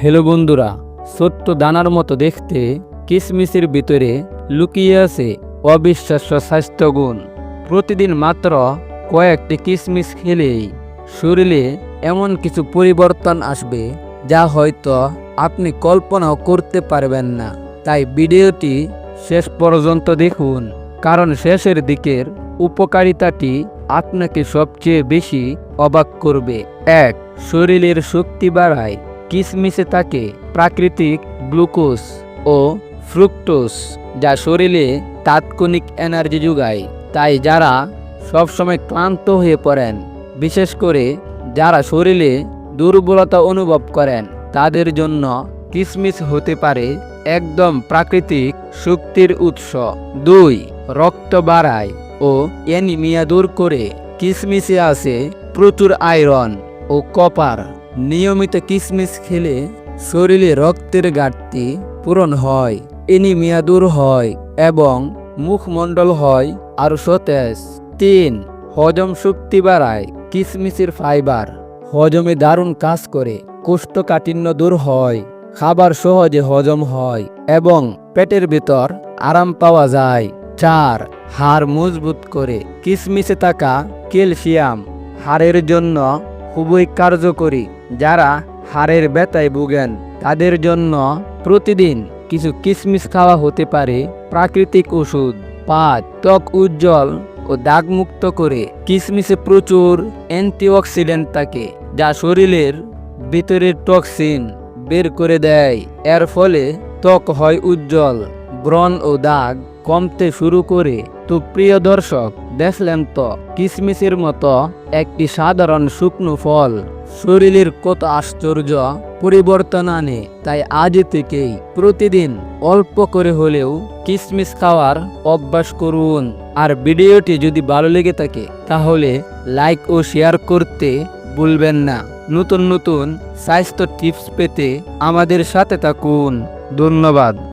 Hello বন্ধুরা, ছোট্ট দানার মতো দেখতে কিসমিসের ভিতরে লুকিয়ে আছে অবিশ্বাস্য স্বাস্থ্যগুণ। প্রতিদিন মাত্র কয়েকটি কিসমিস খেলেই শরীরে এমন কিছু পরিবর্তন আসবে যা হয়তো আপনি কল্পনাও করতে পারবেন না। তাই ভিডিওটি শেষ পর্যন্ত দেখুন, কারণ শেষের দিকের উপকারিতাটি আপনাকে সবচেয়ে বেশি অবাক করবে। এক, শরীরের শক্তি বাড়ায়। কিসমিসে থাকে প্রাকৃতিক গ্লুকোজ ও ফ্রুক্টোজ, যা শরীরে তাৎক্ষণিক এনার্জি যোগায়। তাই যারা সবসময় ক্লান্ত হয়ে পড়েন, বিশেষ করে যারা শরীরে দুর্বলতা অনুভব করেন, তাদের জন্য কিসমিস হতে পারে একদম প্রাকৃতিক শক্তির উৎস। দুই, রক্ত বাড়ায় ও অ্যানিমিয়া দূর করে। কিসমিসে আছে প্রচুর আয়রন ও কপার। নিয়মিত কিসমিস খেলে শরীরে রক্তের ঘাটতি পূরণ হয়, এনিমিয়া দূর হয় এবং মুখমণ্ডল হয় আরও সতেজ। তিন, হজম শক্তি বাড়ায়, কিসমিসের ফাইবার। হজমে দারুণ কাজ করে, কোষ্ঠকাঠিন্য দূর হয়, খাবার সহজে হজম হয় এবং পেটের ভিতর আরাম পাওয়া যায়। চার, হাড় মজবুত করে, কিসমিসে থাকা ক্যালসিয়াম, হাড়ের জন্য খুবই কার্যকরী, যারা হাড়ের ব্যথায় ভুগেন। তাদের জন্য প্রতিদিন কিছু কিসমিস খাওয়া হতে পারে, প্রাকৃতিক ওষুধ পাঁচ ত্বক উজ্জ্বল ও দাগমুক্ত করে। কিসমিসে প্রচুর অ্যান্টিঅক্সিডেন্ট থাকে, যা শরীরের ভিতরের টক্সিন বের করে দেয়। এর ফলে ত্বক হয় উজ্জ্বল, ব্রণ ও দাগ কমতে শুরু করে। তো প্রিয় দর্শক, দেখলেন তো, কিসমিসের মতো একটি সাধারণ শুকনো ফল। শরীরের কত আশ্চর্য পরিবর্তন আনে, তাই আজ থেকেই প্রতিদিন অল্প করে হলেও কিসমিস খাওয়ার অভ্যাস করুন। আর ভিডিওটি যদি ভালো লেগে থাকে, তাহলে লাইক ও শেয়ার করতে ভুলবেন না। নতুন নতুন স্বাস্থ্য টিপস পেতে আমাদের সাথে থাকুন। ধন্যবাদ।